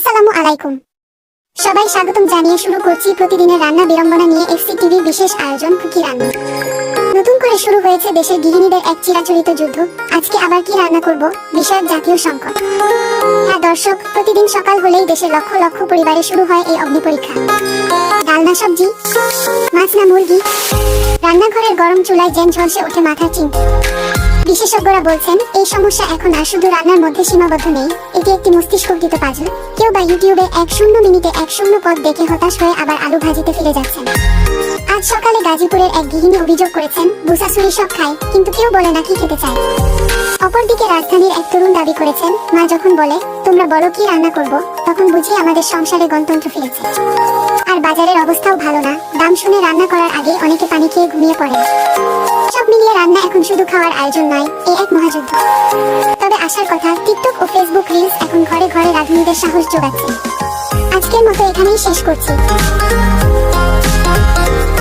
আসসালামু আলাইকুম। সবাই স্বাগতম জানিয়ে শুরু করছি প্রতিদিনের রান্না বিড়ম্বনা নিয়ে এফসি টিভির বিশেষ আয়োজন কুকি রান্না। নতুন করে শুরু হয়েছে দেশের গৃহিণীদের এক চিরাচরিত যুদ্ধ। আজকে আবার কি রান্না করব? বিষয়ক জাতীয় সংকট। হ্যাঁ দর্শক, প্রতিদিন সকাল হলেই দেশের লক্ষ লক্ষ পরিবারে শুরু হয় এই অগ্নি পরীক্ষা। ডালনা সবজি, মাছ না মুরগি? রান্নাঘরের গরম চুলায় জেন ঝলসে ওঠে মাথার চিন্তা বিশেষজ্ঞরা বলছেন, এই সমস্যা এখন আর শুধু রান্নার মধ্যে সীমাবদ্ধ নেই, এটি একটি মস্তিষ্ককৃত পাজল। কেউ বা ইউটিউবে এক শূন্য মিনিটে এক শূন্য পদ দেখে হতাশ হয়ে আবার আলু ভাজিতে ফিরে যাচ্ছেন। আজ সকালে গাজীপুরের এক গৃহিণী অভিযোগ করেছেন বুসাসুরি সব খায়, কিন্তু কেউ বলে না কি খেতে চায়। অপরদিকে রাজধানীর এক তরুণ দাবি করেছেন, মা যখন বলে, তোমরা বলো কি রান্না করব? তখন বুঝি আমাদের সংসারে গণতন্ত্র ফিরেছে। আর বাজারের অবস্থাও ভালো না। দাম শুনে রান্না করার আগে অনেকে পানি খেয়ে ঘুমিয়ে পড়ে এখন শুধু খাওয়ার আয়োজন নাই এ এক মহাযুদ্ধ। তবে আসার কথা, টিকটক ও ফেসবুক রিলস এখন ঘরে ঘরে রাঁধুনিদের সাহস যোগাচ্ছে। আজকের মতো এখানেই শেষ করছি।